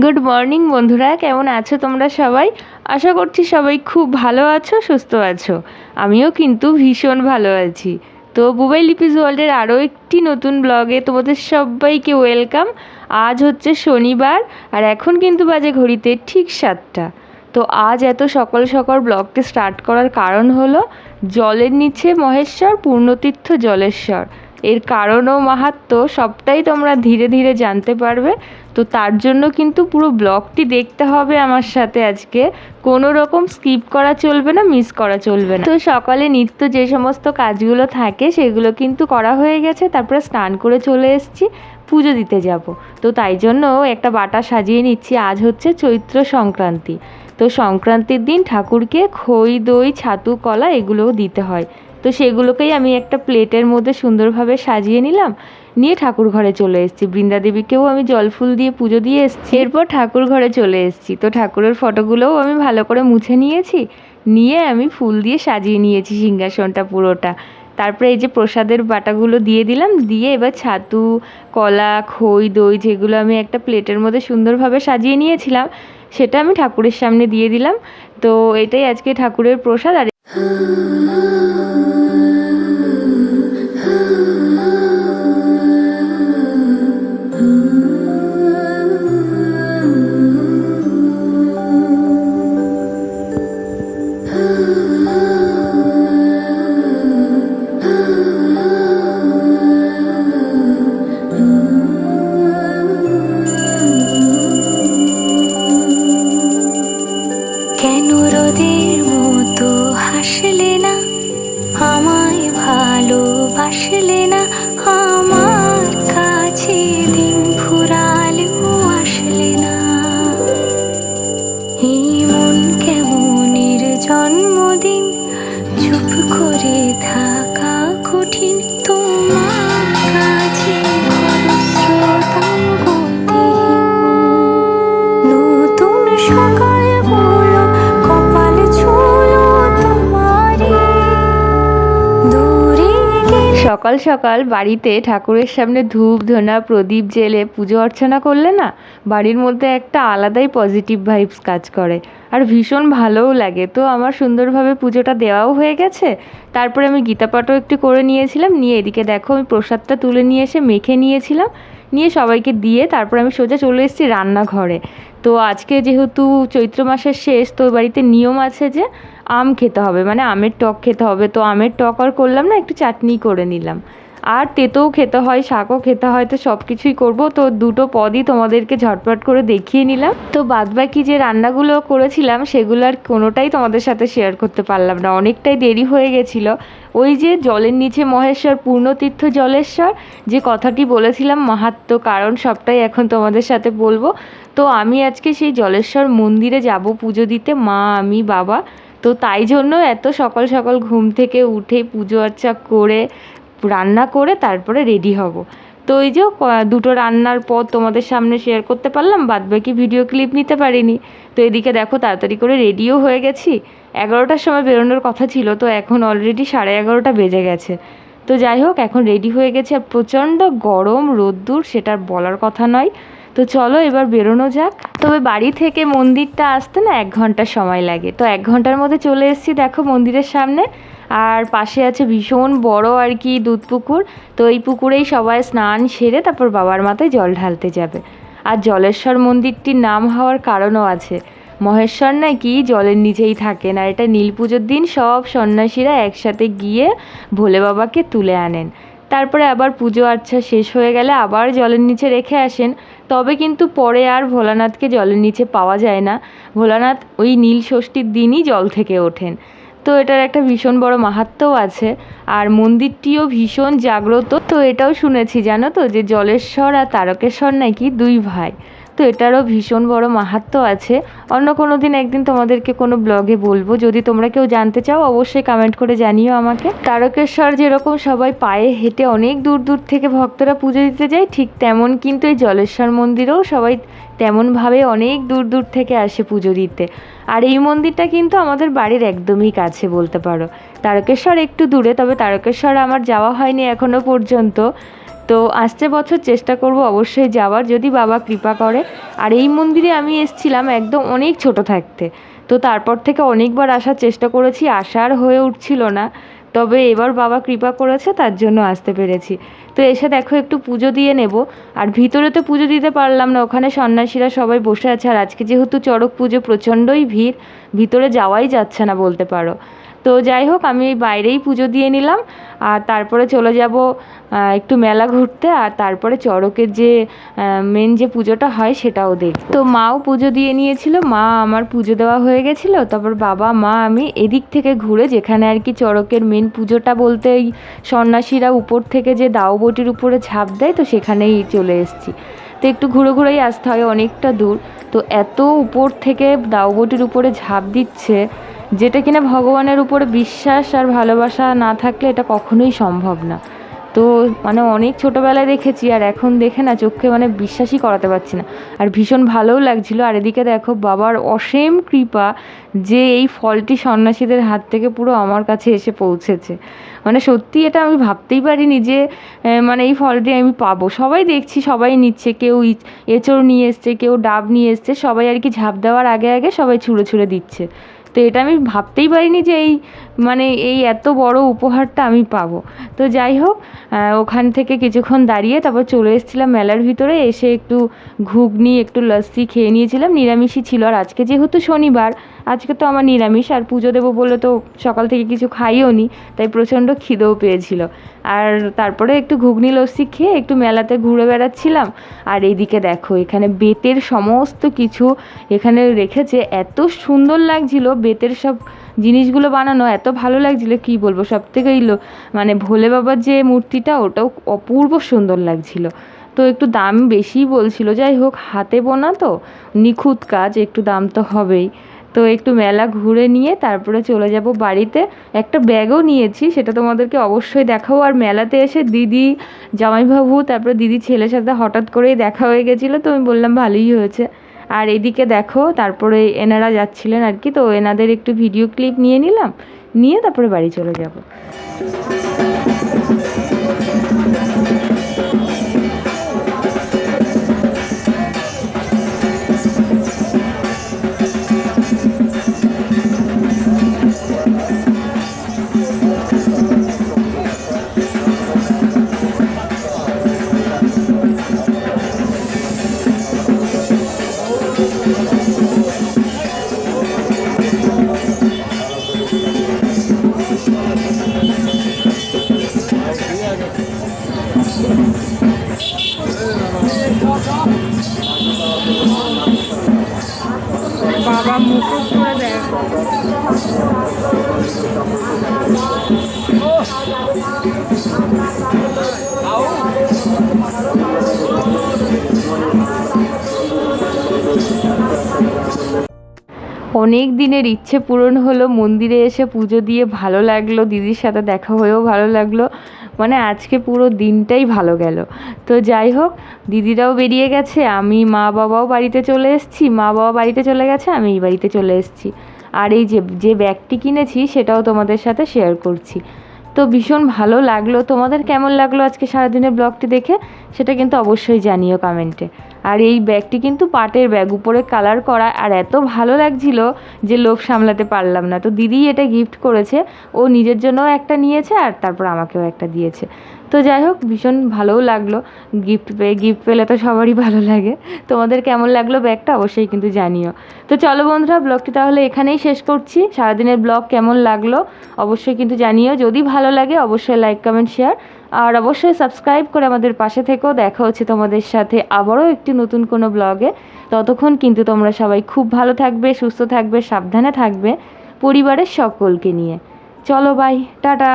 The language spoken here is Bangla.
গুড মর্নিং বন্ধুরা। কেমন আছো তোমরা সবাই? আশা করছি সবাই খুব ভালো আছো, সুস্থ আছো। আমিও কিন্তু ভীষণ ভালো আছি। তো বুবাই লিপিস ওয়ার্ল্ডের আরও একটি নতুন ব্লগে তোমাদের সবাইকে ওয়েলকাম আজ হচ্ছে শনিবার, আর এখন কিন্তু বাজে ঘড়িতে ঠিক সাতটা। তো আজ এত সকাল সকাল ব্লগটি স্টার্ট করার কারণ হলো, জলের নিচে মহেশ্বর, পূর্ণতীর্থ জলেশ্বর। এর কারণ ও মাহাত্ম্য সবটাই তোমরা ধীরে ধীরে জানতে পারবে। তো তার জন্য কিন্তু পুরো ব্লগটি দেখতে হবে আমার সাথে আজকে। কোনো রকম স্কিপ করা চলবে না, মিস করা চলবে না। তো সকালে নিত্য যে সমস্ত কাজগুলো থাকে, সেগুলো কিন্তু করা হয়ে গেছে। তারপরে স্নান করে চলে এসেছি, পুজো দিতে যাব। তো তাই জন্য একটা বাটা সাজিয়ে নিচ্ছি। আজ হচ্ছে চৈত্র সংক্রান্তি। তো সংক্রান্তির দিন ঠাকুরকে খই, দই, ছাতু, কলা এগুলোও দিতে হয়। তো সেগুলোকেই আমি একটা প্লেটের মধ্যে সুন্দরভাবে সাজিয়ে নিলাম। নিয়ে ঠাকুর ঘরে চলে এসেছি। বৃন্দা দেবীকেও আমি জল ফুল দিয়ে পুজো দিয়ে এসেছি। এরপর ঠাকুর ঘরে চলে এসেছি। তো ঠাকুরের ফটোগুলোও আমি ভালো করে মুছে নিয়েছি। নিয়ে আমি ফুল দিয়ে সাজিয়ে নিয়েছি সিংহাসনটা পুরোটা। তারপরে এই যে প্রসাদের বাটাগুলো দিয়ে দিলাম। দিয়ে এবার ছাতু, কলা, খই, দই যেগুলো আমি একটা প্লেটের মধ্যে সুন্দরভাবে সাজিয়ে নিয়েছিলাম, সেটা আমি ঠাকুরের সামনে দিয়ে দিলাম। তো এটাই আজকে ঠাকুরের প্রসাদ। আর জন্মদিন, চুপ করে থাকা কঠিন। তোমার কাছে নতুন সকাল হলো কপাল ছুলো সকাল সকাল বাড়িতে ঠাকুরের সামনে ধূপ, ধনা, প্রদীপ জেলে পুজো অর্চনা করলে না, বাড়ির মধ্যে একটা আলাদাই পজিটিভ ভাইবস কাজ করে। আর ভীষণ ভালোও লাগে। তো আমার সুন্দরভাবে পুজোটা দেওয়াও হয়ে গেছে। তারপরে আমি গীতাপাঠও একটু করে নিয়েছিলাম। নিয়ে এদিকে দেখো আমি প্রসাদটা তুলে নিয়ে এসে মেখে নিয়েছিলাম। নিয়ে সবাইকে দিয়ে তারপর আমি সোজা চলে এসেছি রান্নাঘরে। তো আজকে যেহেতু চৈত্র মাসের শেষ, তো বাড়িতে নিয়ম আছে যে আম খেতে হবে। মানে আমের টক খেতে হবে। তো আমের টক আর করলাম না, একটু চাটনি করে নিলাম। আর তেতেও খেতে হয়, শাকও খেতে হয়, তো সব কিছুই করব। তো দুটো পদই তোমাদেরকে ঝটপট করে দেখিয়ে নিলাম। তো বাদবাকি যে রান্নাগুলো করেছিলাম, সেগুলো আর কোনোটাই তোমাদের সাথে শেয়ার করতে পারলাম না। অনেকটাই দেরি হয়ে গেছিল। ওই যে জলের নিচে মহেশ্বর, পূর্ণতীর্থ জলেশ্বর, যে কথাটি বলেছিলাম, মাহাত্ম কারণ সবটাই এখন তোমাদের সাথে বলব। তো আমি আজকে সেই জলেশ্বর মন্দিরে যাব পুজো দিতে, মা, আমি, বাবা। তো তাই জন্য এত সকাল সকাল ঘুম থেকে উঠে পুজো আর্চা করে রান্না করে তারপরে রেডি হব। তো ওই যে দুটো রান্নার পর তোমাদের সামনে শেয়ার করতে পারলাম বাদ বাকি ভিডিও ক্লিপ নিতে পারিনি। তো এদিকে দেখো, তাড়াতাড়ি করে রেডিও হয়ে গেছি। এগারোটার সময় বেরোনোর কথা ছিল, তো এখন অলরেডি সাড়ে এগারোটা বেজে গেছে। তো যাই হোক, এখন রেডি হয়ে গেছে আর প্রচণ্ড গরম রোদ্দুর, সেটা বলার কথা নয়। তো চলো এবার বেরোনো যাক। তবে বাড়ি থেকে মন্দিরটা আসতে না এক ঘণ্টা সময় লাগে। তো এক ঘণ্টার মধ্যে চলে এসেছি দেখো মন্দিরের সামনে। আর পাশে আছে ভীষণ বড় আর কি দুধ পুকুর। তো এই পুকুরেই সবাই স্নান সেরে তারপর বাবার মাথায় জল ঢালতে যাবে। আর জলেশ্বর মন্দিরটির নাম হওয়ার কারণও আছে। মহেশ্বর নাকি জলের নিচেই থাকেন আর এটা নীল পুজোর দিন সব সন্ন্যাসীরা একসাথে গিয়ে ভোলে বাবাকে তুলে আনেন। তারপরে আবার পুজো আর্চা শেষ হয়ে গেলে আবার জলের নিচে রেখে আসেন। তবে কিন্তু পরে আর ভোলানাথকে জলের নিচে পাওয়া যায় না। ভোলানাথ ওই নীল ষষ্ঠীর দিনই জল থেকে ওঠেন। তো এটার একটা ভীষণ বড় মাহাত্ম্যও আছে। আর মন্দিরটিও ভীষণ জাগ্রত। তো এটাও শুনেছি, জানো তো, যে জলেশ্বর আর তারকেশ্বর নাকি দুই ভাই। তো এটারও ভীষণ বড় মাহাত্ম আছে। অন্য কোনো দিন একদিন তোমাদেরকে কোনো ব্লগে বলব। যদি তোমরা কেউ জানতে চাও, অবশ্যই কমেন্ট করে জানিও আমাকে। তারকেশ্বর যেরকম সবাই পায়ে হেঁটে অনেক দূর দূর থেকে ভক্তরা পুজো দিতে যায়, ঠিক তেমন কিন্তু এই জলেশ্বর মন্দিরেও সবাই তেমনভাবে অনেক দূর দূর থেকে আসে পুজো দিতে। আর এই মন্দিরটা কিন্তু আমাদের বাড়ির একদমই কাছে বলতে পারো। তারকেশ্বর একটু দূরে, তবে তারকেশ্বর আমার যাওয়া হয়নি এখনও পর্যন্ত। তো আসছে বছর চেষ্টা করব অবশ্যই যাওয়ার, যদি বাবা কৃপা করে। আর এই মন্দিরে আমি এসেছিলাম একদম অনেক ছোট থাকতে। তো তারপর থেকে অনেকবার আসার চেষ্টা করেছি আসার হয়ে উঠছিল না। তবে এবার বাবা কৃপা করেছে, তার জন্য আসতে পেরেছি। তো এসে দেখো একটু পুজো দিয়ে নেব। আর ভিতরে তো পুজো দিতে পারলাম না, ওখানে সন্ন্যাসীরা সবাই বসে আছে। আর আজকে যেহেতু চড়ক পুজো, প্রচণ্ডই ভিড়, ভিতরে যাওয়াই যাচ্ছে না বলতে পারো। তো যাই হোক, আমি বাইরেই পুজো দিয়ে নিলাম। আর তারপরে চলে যাব একটু মেলা ঘুরতে। আর তারপরে চড়কের যে মেন যে পুজোটা হয় সেটাও দেখ তো মাও পুজো দিয়ে নিয়েছিল, মা আমার পুজো দেওয়া হয়ে গেছিল। তারপর বাবা, মা, আমি এদিক থেকে ঘুরে যেখানে আর কি চড়কের মেন পুজোটা বলতে এই সন্ন্যাসীরা উপর থেকে যে দাওবটির উপরে ঝাঁপ দেয়, তো সেখানেই চলে এসেছি। তো একটু ঘুরে ঘুরেই আসতে হয়, অনেকটা দূর। তো এত উপর থেকে দাওবটির উপরে ঝাঁপ দিচ্ছে যেটা কিনা ভগবানের উপরে বিশ্বাস আর ভালোবাসা না থাকলে এটা কখনোই সম্ভব না। তো মানে অনেক ছোটোবেলায় দেখেছি আর এখন দেখে না চোখে মানে বিশ্বাসই করাতে পারছি না। আর ভীষণ ভালোও লাগছিল। আর এদিকে দেখো, বাবার অসীম কৃপা যে এই ফলটি সন্ন্যাসীদের হাত থেকে পুরো আমার কাছে এসে পৌঁছেছে। মানে সত্যি এটা আমি ভাবতেই পারিনি যে মানে এই ফলটি আমি পাবো। সবাই দেখছি, সবাই নিচ্ছে, কেউ এঁচড় নিয়ে এসছে, কেউ ডাব নিয়ে এসছে, সবাই আর কি ঝাঁপ দেওয়ার আগে আগে সবাই ছুঁড়ে ছুঁড়ে দিচ্ছে। তো এটা আমি ভাবতেই পারিনি যে এই মানে এই এত বড় উপহারটা আমি পাবো। তো যাই হোক ওখান থেকে কিছুক্ষণ দাঁড়িয়ে তারপর চলে এসেছিলাম মেলার ভিতরে, এসে একটু ঘুগনি, একটু লস্যি খেয়ে নিয়েছিলাম। নিরামিষই ছিল আর আজকে যেহেতু শনিবার আজকে তো আমার নিরামিষ, আর পুজো দেবো বলে তো সকাল থেকে কিছু খাইও নি, তাই প্রচণ্ড খিদেও পেয়েছিল। আর তারপরে একটু ঘুগনি লস্যি খেয়ে একটু মেলাতে ঘুরে বেড়াচ্ছিলাম। আর এইদিকে দেখো, এখানে বেতের সমস্ত কিছু এখানে রেখেছে। এত সুন্দর লাগছিল বেতের সব জিনিসগুলো বানানো, এত ভালো লাগছিল, কি বলব, সব থেকে মানে ভোলে বাবার যে মূর্তিটা, ওটাও অপূর্ব সুন্দর লাগছিল। তো একটু দাম বেশিই বলছিল, যাই হোক, হাতে বোনা তো, নিখুঁত কাজ, একটু দাম তো হবেই। তো একটু মেলা ঘুরে নিয়ে তারপরে চলে যাব বাড়িতে। একটা ব্যাগও নিয়েছি, সেটা তোমাদেরকে অবশ্যই দেখাবো। আর মেলাতে এসে দিদি, জামাইবাবু, তারপরে দিদি ছেলের সাথে হঠাৎ করেই দেখা হয়ে গেছিল, তো আমি বললাম ভালোই হয়েছে। আর এদিকে দেখো, তারপরে এনারা যাচ্ছিলেন আর কি, তো এনাদের একটু ভিডিও ক্লিপ নিয়ে নিলাম, নিয়ে তারপরে বাড়ি চলে যাব। বাবা মুখোশ করে দেয় অনেক দিনের ইচ্ছে পূরণ হলো মন্দিরে এসে পুজো দিয়ে ভালো লাগল, দিদির সাথে দেখা হয়েও ভালো লাগল। মানে আজকে পুরো দিনটাই ভালো গেল। তো যাই হোক, দিদিরাও বেরিয়ে গেছে, আমি মা বাবাও বাড়িতে চলে এসেছি, মা বাবা বাড়িতে চলে গেছে, আমি এই বাড়িতে চলে এসেছি। আর এই যে যে ব্যাগটি কিনেছি, সেটাও তোমাদের সাথে শেয়ার করছি। তো ভীষণ ভালো লাগল। তোমাদের কেমন লাগল আজকে সারাদিনের ব্লগটি দেখে? সেটা কিন্তু অবশ্যই জানিও কমেন্টে আর এই ব্যাগটি কিন্তু পাটের ব্যাগ, উপরে কালার করা, আর এত ভালো লাগছিল যে লোভ সামলাতে পারলাম না। তো দিদি এটা গিফট করেছে, ও নিজের জন্যও একটা নিয়েছে আর তারপর আমাকেও একটা দিয়েছে। তো যাই হোক, ভীষণ ভালোও লাগল। গিফট পেয়ে গিফট পেলে তো সবারই ভালো লাগে। তোমাদের কেমন লাগল ব্যাগটা অবশ্যই কিন্তু জানিও। তো চলো বন্ধুরা ব্লগটি তাহলে এখানেই শেষ করছি। সারাদিনের ব্লগ কেমন লাগল অবশ্যই কিন্তু জানিও। যদি ভালো লাগে, অবশ্যই লাইক কমেন্ট শেয়ার আর অবশ্যই সাবস্ক্রাইব করে আমাদের পাশে থেকেও দেখা হচ্ছে তোমাদের সাথে আবারও একটি নতুন কোনো ব্লগে। ততক্ষণ কিন্তু তোমরা সবাই খুব ভালো থাকবে, সুস্থ থাকবে, সাবধানে থাকবে পরিবারের সকলকে নিয়ে। চলো বাই টাটা!